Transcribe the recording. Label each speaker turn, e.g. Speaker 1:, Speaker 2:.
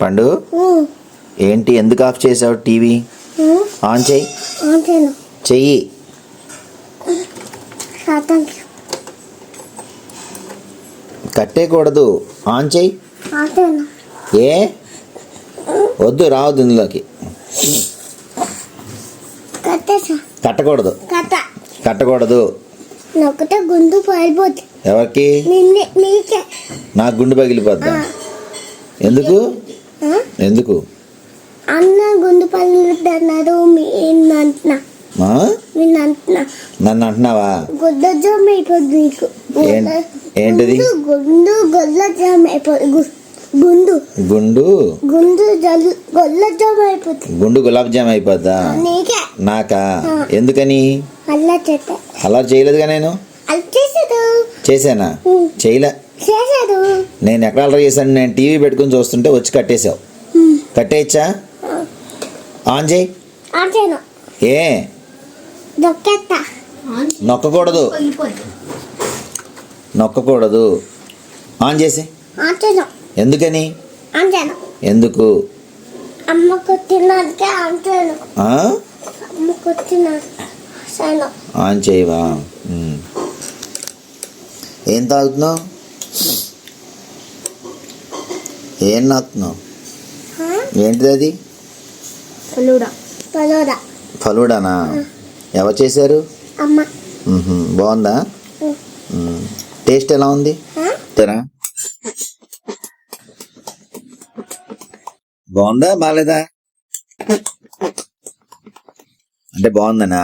Speaker 1: పండు ఏంటి ఎందుకు ఆఫ్ చేసావు టీవీ? ఆన్ చెయ్యి చెయ్యి. కట్టేయకూడదు. ఆన్ చెయ్యి ఏ? వద్దు రావద్దు ఇందులోకి. కట్టకూడదు.
Speaker 2: కట్ట
Speaker 1: కట్టకూడదు.
Speaker 2: గుండు
Speaker 1: ఎవరికి
Speaker 2: నాకు
Speaker 1: గుండు పగిలిపోద్దా? ఎందుకు? ఎందుకు?
Speaker 2: అన్న గుండు మీనంటున్నా
Speaker 1: ఆ?
Speaker 2: మీనంటున్నా
Speaker 1: నన్ను అంటున్నావా
Speaker 2: గుడ్డ జామ్ అయిపోద్ది నీకు.
Speaker 1: ఏంటిది?
Speaker 2: గుండు గుండు గొల్ల జామ్ అయిపోద్ది. గుండు.
Speaker 1: గుండు?
Speaker 2: గుండు గొల్ల జామ్
Speaker 1: గుండు గులాబ్ జామ్ అయిపోద్దా?
Speaker 2: నీకే.
Speaker 1: నాకా? ఎందుకని?
Speaker 2: అల్లా చెట్ట
Speaker 1: అలా చేయలేదుగా నేను?
Speaker 2: ఉం.
Speaker 1: చేయలే.
Speaker 2: చేసాడు
Speaker 1: నేను ఎక్కడ అలర్ చేశాను నేను టీవీ పెట్టుకుని చూస్తుంటే వచ్చి కట్టేశావు. కట్టేయచ్చా? ఆన్ చేయి. ఏ? నొక్కకూడదు. నొక్కకూడదు. ఆన్ చేసి. ఎందుకని? ఎందుకు? ఆన్ చేయవా. ఏం తాగుతున్నావు? ఏం నాకుతున్నావు ఏంటిది అది?
Speaker 2: పలుడా.
Speaker 1: ఫలూడానా ఎవరు చేశారు. బాగుందా. టేస్ట్ ఎలా ఉంది? తినా? బాగుందా? బాగాలేదా? అంటే బాగుందనా?